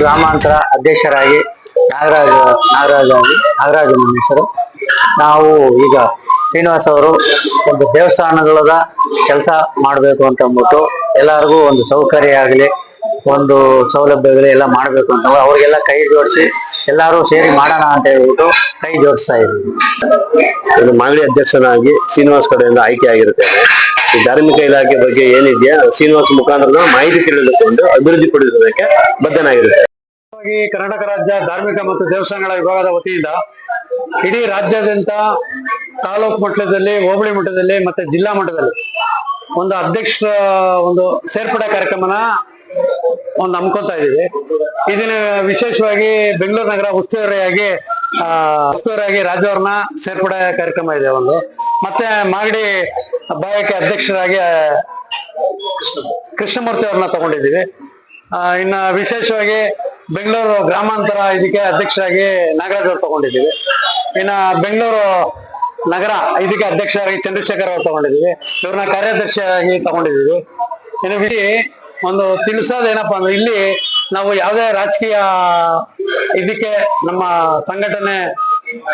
ಗ್ರಾಮಾಂತರ ಅಧ್ಯಕ್ಷರಾಗಿ ನಾಗರಾಜ ನಾಗರಾಜ ನಾಗರಾಜ ಹೆಸರು ನಾವು ಈಗ ಶ್ರೀನಿವಾಸ್ ಅವರು ಒಂದು ದೇವಸ್ಥಾನಗಳದ ಕೆಲಸ ಮಾಡಬೇಕು ಅಂತ ಅಂದ್ಬಿಟ್ಟು ಎಲ್ಲರಿಗೂ ಒಂದು ಸೌಕರ್ಯ ಆಗಲಿ, ಒಂದು ಸೌಲಭ್ಯಗಳು ಎಲ್ಲ ಮಾಡಬೇಕು ಅಂತ ಅವ್ರಿಗೆಲ್ಲ ಕೈ ಜೋಡಿಸಿ ಎಲ್ಲರೂ ಸೇರಿ ಮಾಡೋಣ ಅಂತ ಹೇಳ್ಬಿಟ್ಟು ಕೈ ಜೋಡಿಸ್ತಾ ಇದ್ದೀವಿ. ಮಾಗಡಿ ಅಧ್ಯಕ್ಷನಾಗಿ ಶ್ರೀನಿವಾಸ್ ಕಡೆಯಿಂದ ಆಯ್ಕೆ ಆಗಿರುತ್ತೇನೆ ಈ ಧಾರ್ಮಿಕ ಇಲಾಖೆ ಬಗ್ಗೆ ಏನಿದೆಯಾ, ಶ್ರೀನಿವಾಸ್ ಮುಖಾಂತರ ಮಾಹಿತಿ ತಿಳಿದುಕೊಂಡು ಅಭಿವೃದ್ಧಿ ಪಡಿಸೋದಕ್ಕೆ ಬದ್ಧನಾಗಿರುತ್ತೆ. ಕರ್ನಾಟಕ ರಾಜ್ಯ ಧಾರ್ಮಿಕ ಮತ್ತು ದೇವಸ್ಥಾನಗಳ ವಿಭಾಗದ ವತಿಯಿಂದ ಇಡೀ ರಾಜ್ಯಾದ್ಯಂತ ತಾಲೂಕು ಮಟ್ಟದಲ್ಲಿ, ಹೋಬಳಿ ಮಟ್ಟದಲ್ಲಿ ಮತ್ತೆ ಜಿಲ್ಲಾ ಮಟ್ಟದಲ್ಲಿ ಒಂದು ಅಧ್ಯಕ್ಷ, ಒಂದು ಸೇರ್ಪಡೆ ಕಾರ್ಯಕ್ರಮನ ಒಂದು ನಂಬ್ಕೊತಾ ಇದ್ದೀವಿ. ಇದನ್ನ ವಿಶೇಷವಾಗಿ ಬೆಂಗಳೂರು ನಗರ ಉಸ್ತುವಾರಿಯಾಗಿ, ಆ, ಉಸ್ತುವಾರಿಯಾಗಿ ರಾಜವ್ರನ್ನ ಸೇರ್ಪಡೆ ಕಾರ್ಯಕ್ರಮ ಇದೆ ಒಂದು. ಮತ್ತೆ ಮಾಗಡಿ ಭಾಗಕ್ಕೆ ಅಧ್ಯಕ್ಷರಾಗಿ ಕೃಷ್ಣಮೂರ್ತಿ ಅವ್ರನ್ನ ತಗೊಂಡಿದ್ದೀವಿ. ಇನ್ನ ವಿಶೇಷವಾಗಿ ಬೆಂಗಳೂರು ಗ್ರಾಮಾಂತರ ಇದಕ್ಕೆ ಅಧ್ಯಕ್ಷರಾಗಿ ನಾಗರಾಜ್ ಅವ್ರು ತಗೊಂಡಿದ್ದೀವಿ. ಇನ್ನ ಬೆಂಗಳೂರು ನಗರ ಇದಕ್ಕೆ ಅಧ್ಯಕ್ಷರಾಗಿ ಚಂದ್ರಶೇಖರ್ ಅವ್ರು ತಗೊಂಡಿದ್ದೀವಿ. ಇವ್ರನ್ನ ಕಾರ್ಯದರ್ಶಿಯಾಗಿ ತಗೊಂಡಿದ್ದೀವಿ. ಇನ್ನು ಬಿಡಿ ಒಂದು ತಿಳಿಸೋದೇನಪ್ಪ ಅಂದ್ರೆ ಇಲ್ಲಿ ನಾವು ಯಾವುದೇ ರಾಜಕೀಯ ಇದಕ್ಕೆ ನಮ್ಮ ಸಂಘಟನೆ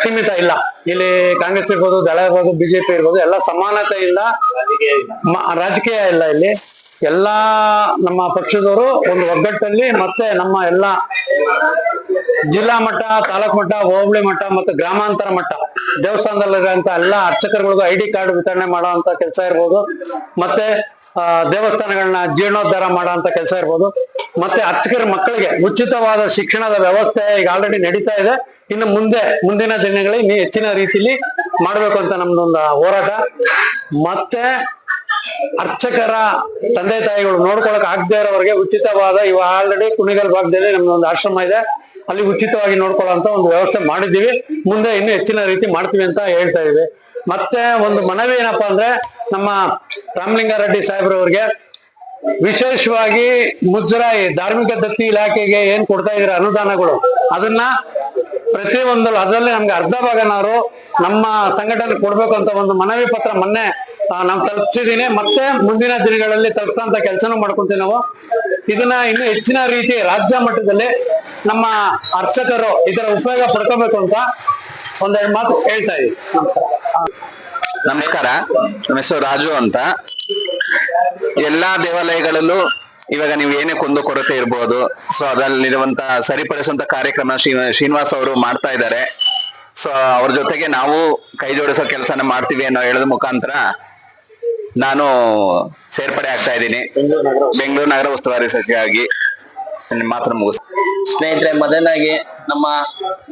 ಸೀಮಿತ ಇಲ್ಲ. ಇಲ್ಲಿ ಕಾಂಗ್ರೆಸ್ ಇರ್ಬೋದು, ದಳ ಇರ್ಬೋದು, ಬಿಜೆಪಿ ಇರ್ಬೋದು, ಎಲ್ಲ ಸಮಾನತೆಯಿಂದ ರಾಜಕೀಯ ಇಲ್ಲ ಇಲ್ಲಿ. ಎಲ್ಲಾ ನಮ್ಮ ಪಕ್ಷದವರು ಒಂದು ಒಗ್ಗಟ್ಟಲ್ಲಿ ಮತ್ತೆ ನಮ್ಮ ಎಲ್ಲ ಜಿಲ್ಲಾ ಮಟ್ಟ, ತಾಲೂಕ್ ಮಟ್ಟ, ಹೋಬಳಿ ಮಟ್ಟ ಮತ್ತು ಗ್ರಾಮಾಂತರ ಮಟ್ಟ ದೇವಸ್ಥಾನದಲ್ಲಿರುವಂತ ಎಲ್ಲ ಅರ್ಚಕರುಗಳಿಗೂ ಐ ಡಿ ಕಾರ್ಡ್ ವಿತರಣೆ ಮಾಡುವಂತ ಕೆಲಸ ಇರ್ಬೋದು. ಮತ್ತೆ ದೇವಸ್ಥಾನಗಳನ್ನ ಜೀರ್ಣೋದ್ಧಾರ ಮಾಡುವಂತ ಕೆಲಸ ಇರ್ಬೋದು. ಮತ್ತೆ ಅರ್ಚಕರ ಮಕ್ಕಳಿಗೆ ಉಚಿತವಾದ ಶಿಕ್ಷಣದ ವ್ಯವಸ್ಥೆ ಈಗ ಆಲ್ರೆಡಿ ನಡೀತಾ ಇದೆ. ಇನ್ನು ಮುಂದೆ, ಮುಂದಿನ ದಿನಗಳಲ್ಲಿ ಹೆಚ್ಚಿನ ರೀತಿಯಲ್ಲಿ ಮಾಡ್ಬೇಕು ಅಂತ ನಮ್ದೊಂದು ಹೋರಾಟ. ಮತ್ತೆ ಅರ್ಚಕರ ತಂದೆ ತಾಯಿಗಳು ನೋಡ್ಕೊಳಕ್ ಆಗದೆ ಇರೋರಿಗೆ ಉಚಿತವಾದ ಇವ ಆಲ್ರೆಡಿ ಕುಣಿಗಲ್ ಭಾಗದಲ್ಲಿ ಒಂದು ಆಶ್ರಮ ಇದೆ. ಅಲ್ಲಿ ಉಚಿತವಾಗಿ ನೋಡ್ಕೊಳ್ಳೋಂತ ಒಂದು ವ್ಯವಸ್ಥೆ ಮಾಡಿದ್ದೀವಿ. ಮುಂದೆ ಇನ್ನೂ ಹೆಚ್ಚಿನ ರೀತಿ ಮಾಡ್ತೀವಿ ಅಂತ ಹೇಳ್ತಾ ಇದ್ವಿ. ಮತ್ತೆ ಒಂದು ಮನವಿ ಏನಪ್ಪಾ ಅಂದ್ರೆ ನಮ್ಮ ರಾಮಲಿಂಗಾರೆಡ್ಡಿ ಸಾಹೇಬ್ರವ್ರಿಗೆ ವಿಶೇಷವಾಗಿ ಮುಜರಾಯಿ ಧಾರ್ಮಿಕ ದತ್ತಿ ಇಲಾಖೆಗೆ ಏನ್ ಕೊಡ್ತಾ ಇದ್ರ ಅನುದಾನಗಳು, ಅದನ್ನ ಪ್ರತಿಯೊಂದು ಅದರಲ್ಲಿ ನಮ್ಗೆ ಅರ್ಧ ಭಾಗನಾರು ನಮ್ಮ ಸಂಘಟನೆ ಕೊಡ್ಬೇಕು ಅಂತ ಒಂದು ಮನವಿ ಪತ್ರ ಮೊನ್ನೆ ನಾವು ತಲುಪಿಸಿದೀನಿ ಮತ್ತೆ ಮುಂದಿನ ದಿನಗಳಲ್ಲಿ ತಲುಪಿಸಂತ ಕೆಲಸನೂ ಮಾಡ್ಕೊಂತೀವಿ ನಾವು. ಇದನ್ನ ಇನ್ನು ಹೆಚ್ಚಿನ ರೀತಿ ರಾಜ್ಯ ಮಟ್ಟದಲ್ಲಿ ನಮ್ಮ ಅರ್ಚಕರು ಇದರ ಉಪಯೋಗ ಪಡ್ಕೋಬೇಕು ಅಂತ ಒಂದೆರಡು ಮಾತು ಹೇಳ್ತಾ ಇದ್ದೀವಿ ನಮಸ್ಕಾರ. ನಮ್ಮ ಹೆಸರು ರಾಜು ಅಂತ. ಎಲ್ಲಾ ದೇವಾಲಯಗಳಲ್ಲೂ ಇವಾಗ ನೀವು ಏನೇ ಕುಂದು ಕೊರತೆ ಇರ್ಬೋದು, ಸೊ ಅದರಲ್ಲಿರುವಂತ ಸರಿಪಡಿಸುವಂತ ಕಾರ್ಯಕ್ರಮ ಶ್ರೀ ಶ್ರೀನಿವಾಸ್ ಅವರು ಮಾಡ್ತಾ ಇದ್ದಾರೆ. ಸೊ ಅವ್ರ ಜೊತೆಗೆ ನಾವು ಕೈ ಜೋಡಿಸೋ ಕೆಲಸನ ಮಾಡ್ತೀವಿ ಅನ್ನೋ ಹೇಳೋದ್ ಮುಖಾಂತರ ನಾನು ಸೇರ್ಪಡೆ ಆಗ್ತಾ ಇದ್ದೀನಿ. ಬೆಂಗಳೂರು ನಗರ ಉಸ್ತುವಾರಿ ಸಚಿವಾಗಿ ಮಾತ್ರ ಮುಗಿಸ್ ಸ್ನೇಹಿತರೆ ಮೊದಲನಾಗಿ ನಮ್ಮ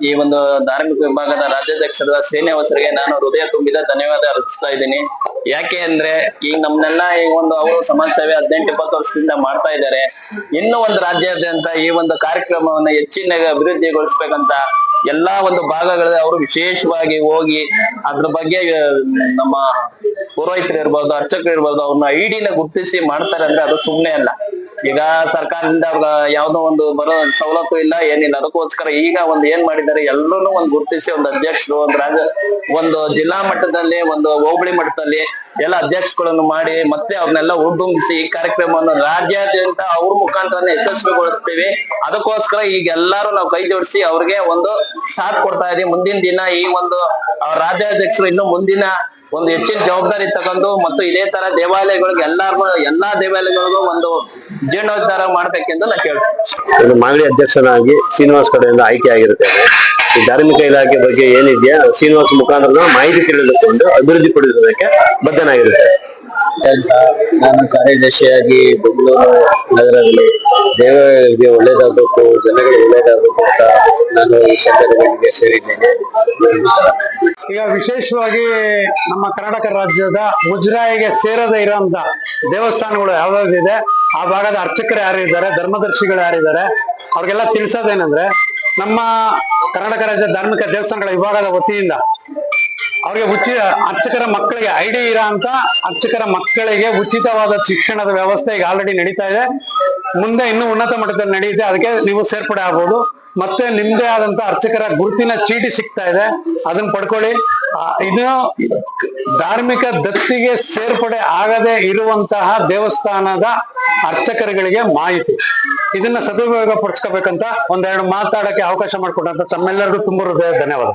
ಈ ಒಂದು ಧಾರ್ಮಿಕ ವಿಭಾಗದ ರಾಜ್ಯಾಧ್ಯಕ್ಷರ ಶ್ರೀನಿವಾಸರಿಗೆ ನಾನು ಹೃದಯ ತುಂಬಿದ ಧನ್ಯವಾದ ಅರ್ಪಿಸ್ತಾ ಇದ್ದೀನಿ. ಯಾಕೆ ಅಂದ್ರೆ ಈಗ ನಮ್ನೆಲ್ಲ ಈ ಒಂದು ಅವರು ಸಮಾಜ ಸೇವೆ ಹದಿನೆಂಟು, ಇಪ್ಪತ್ತು ವರ್ಷದಿಂದ ಮಾಡ್ತಾ ಇದ್ದಾರೆ. ಇನ್ನೂ ಒಂದು ರಾಜ್ಯಾದ್ಯಂತ ಈ ಒಂದು ಕಾರ್ಯಕ್ರಮವನ್ನ ಹೆಚ್ಚಿನ ಅಭಿವೃದ್ಧಿಗೊಳಿಸ್ಬೇಕಂತ ಎಲ್ಲಾ ಒಂದು ಭಾಗಗಳಲ್ಲಿ ಅವರು ವಿಶೇಷವಾಗಿ ಹೋಗಿ ಅದ್ರ ಬಗ್ಗೆ ನಮ್ಮ ಪುರೋಹಿತರು ಇರ್ಬೋದು, ಅರ್ಚಕರು ಇರ್ಬೋದು, ಅವ್ರನ್ನ ಐಡಿನ ಗುರುತಿಸಿ ಮಾಡ್ತಾರೆ ಅಂದ್ರೆ ಅದು ಸುಮ್ನೆ ಅಲ್ಲ. ಈಗ ಸರ್ಕಾರದಿಂದ ಅವ್ರ ಯಾವ್ದೋ ಒಂದು ಬರೋ ಸವಲತ್ತು ಇಲ್ಲ, ಏನಿಲ್ಲ, ಅದಕ್ಕೋಸ್ಕರ ಈಗ ಒಂದು ಏನ್ ಮಾಡಿದ್ದಾರೆ ಎಲ್ಲರೂ ಒಂದು ಗುರುತಿಸಿ ಒಂದು ಅಧ್ಯಕ್ಷರು, ಒಂದು ರಾಜ, ಒಂದು ಜಿಲ್ಲಾ ಮಟ್ಟದಲ್ಲಿ, ಒಂದು ಹೋಬಳಿ ಮಟ್ಟದಲ್ಲಿ ಎಲ್ಲ ಅಧ್ಯಕ್ಷಗಳನ್ನು ಮಾಡಿ ಮತ್ತೆ ಅವ್ರನ್ನೆಲ್ಲ ಹುರಿದುಂಬಿಸಿ ಈ ಕಾರ್ಯಕ್ರಮವನ್ನು ರಾಜ್ಯಾದ್ಯಂತ ಅವ್ರ ಮುಖಾಂತರ ಯಶಸ್ವಿಗೊಳಿಸ್ತೀವಿ. ಅದಕ್ಕೋಸ್ಕರ ಈಗ ಎಲ್ಲರೂ ನಾವು ಕೈ ಜೋಡಿಸಿ ಅವ್ರಿಗೆ ಒಂದು ಸಾಥ್ ಕೊಡ್ತಾ ಇದೀವಿ. ಮುಂದಿನ ದಿನ ಈ ಒಂದು ಅವ್ರ ರಾಜ್ಯಾಧ್ಯಕ್ಷರು ಇನ್ನು ಮುಂದಿನ ಒಂದು ಹೆಚ್ಚಿನ ಜವಾಬ್ದಾರಿ ತಗೊಂಡು ಮತ್ತು ಇದೇ ತರ ದೇವಾಲಯಗಳಿಗೆ ಎಲ್ಲಾರು ಎಲ್ಲಾ ದೇವಾಲಯಗಳಿಗೂ ಒಂದು ಜೀರ್ಣೋದ್ಧಾರ ಮಾಡ್ಬೇಕೆಂದು ನಾನು ಕೇಳ್ತೀನಿ. ಇದು ಮಾಗಡಿ ಅಧ್ಯಕ್ಷನಾಗಿ ಶ್ರೀನಿವಾಸ್ ಕಡೆಯಿಂದ ಆಯ್ಕೆ ಆಗಿರುತ್ತೇನೆ ಈ ಧಾರ್ಮಿಕ ಇಲಾಖೆ ಬಗ್ಗೆ ಏನಿದೆಯಾ? ಶ್ರೀನಿವಾಸ ಮುಖಾಂತರ ಮಾಹಿತಿ ತಿಳಿದುಕೊಂಡು ಅಭಿವೃದ್ಧಿ ಪಡಿಸೋದಕ್ಕೆ ಬದ್ಧನಾಗಿರುತ್ತೆ. ನಾನು ಕಾರ್ಯದರ್ಶಿಯಾಗಿ ಬೆಂಗಳೂರು ನಗರದಲ್ಲಿ ದೇವರಿಗೆ ಒಳ್ಳೇದಾಗಬೇಕು ಜನಗಳಿಗೆ ಒಳ್ಳೇದಾಗಬೇಕು ಅಂತ ನಾನು ಈ ಸಂದರ್ಭಗಳಿಗೆ ಸೇರಿದ್ದೇನೆ ಈಗ ವಿಶೇಷವಾಗಿ ನಮ್ಮ ಕರ್ನಾಟಕ ರಾಜ್ಯದ ಮುಜರಾಯಿಗೆ ಸೇರದ ಇರುವಂತ ದೇವಸ್ಥಾನಗಳು ಯಾವ್ಯಾವ್ದಿದೆ? ಆ ಭಾಗದ ಅರ್ಚಕರು ಯಾರಿದ್ದಾರೆ? ಧರ್ಮದರ್ಶಿಗಳು ಯಾರಿದ್ದಾರೆ? ಅವ್ರಿಗೆಲ್ಲ ತಿಳಿಸೋದೇನಂದ್ರೆ ನಮ್ಮ ಕರ್ನಾಟಕ ರಾಜ್ಯ ಧಾರ್ಮಿಕ ದೇವಸ್ಥಾನಗಳ ವಿಭಾಗದ ವತಿಯಿಂದ ಅವರಿಗೆ ಉಚಿತ ಅರ್ಚಕರ ಮಕ್ಕಳಿಗೆ ಐಡಿ ಇರೋ ಅಂತ ಅರ್ಚಕರ ಮಕ್ಕಳಿಗೆ ಉಚಿತವಾದ ಶಿಕ್ಷಣದ ವ್ಯವಸ್ಥೆ ಈಗ ಆಲ್ರೆಡಿ ನಡೀತಾ ಇದೆ. ಮುಂದೆ ಇನ್ನೂ ಉನ್ನತ ಮಟ್ಟದಲ್ಲಿ ನಡೆಯುತ್ತೆ. ಅದಕ್ಕೆ ನೀವು ಸೇರ್ಪಡೆ ಆಗ್ಬೋದು. ಮತ್ತೆ ನಿಮ್ದೇ ಆದಂತ ಅರ್ಚಕರ ಗುರುತಿನ ಚೀಟಿ ಸಿಗ್ತಾ ಇದೆ. ಅದನ್ನ ಪಡ್ಕೊಳ್ಳಿ. ಇದು ಧಾರ್ಮಿಕ ದತ್ತಿಗೆ ಸೇರ್ಪಡೆ ಆಗದೆ ಇರುವಂತಹ ದೇವಸ್ಥಾನದ ಅರ್ಚಕರುಗಳಿಗೆ ಮಾಹಿತಿ. ಇದನ್ನ ಸದುಪಯೋಗ ಪಡಿಸ್ಕೋಬೇಕಂತ ಒಂದೆರಡು ಮಾತಾಡಕ್ಕೆ ಅವಕಾಶ ಮಾಡಿಕೊಟ್ಟಂತ ತಮ್ಮೆಲ್ಲರಿಗೂ ತುಂಬ ಹೃದಯ ಧನ್ಯವಾದ